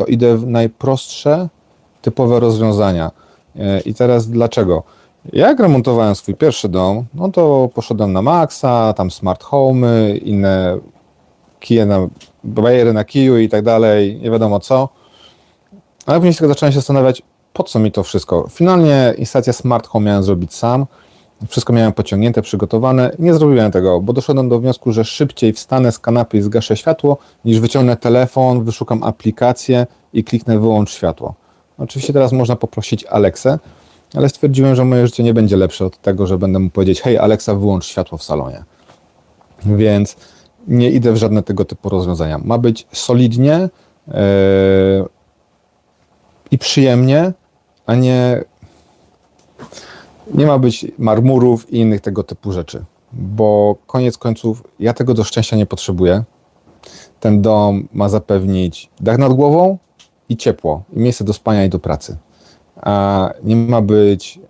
to idę w najprostsze, typowe rozwiązania. E, I teraz dlaczego? Jak remontowałem swój pierwszy dom, no to poszedłem na Maxa, tam smart home, inne kije na, bariery na kiju i tak dalej, nie wiadomo co. Ale później zacząłem się zastanawiać, po co mi to wszystko. Finalnie instalację smart home miałem zrobić sam. Wszystko miałem pociągnięte, przygotowane. Nie zrobiłem tego, bo doszedłem do wniosku, że szybciej wstanę z kanapy i zgaszę światło, niż wyciągnę telefon, wyszukam aplikację i kliknę wyłącz światło. Oczywiście teraz można poprosić Alexę, ale stwierdziłem, że moje życie nie będzie lepsze od tego, że będę mu powiedzieć hej Alexa, wyłącz światło w salonie. Więc nie idę w żadne tego typu rozwiązania. Ma być solidnie yy, i przyjemnie, a nie nie ma być marmurów i innych tego typu rzeczy, bo koniec końców ja tego do szczęścia nie potrzebuję. Ten dom ma zapewnić dach nad głową i ciepło, i miejsce do spania i do pracy. A nie ma być e,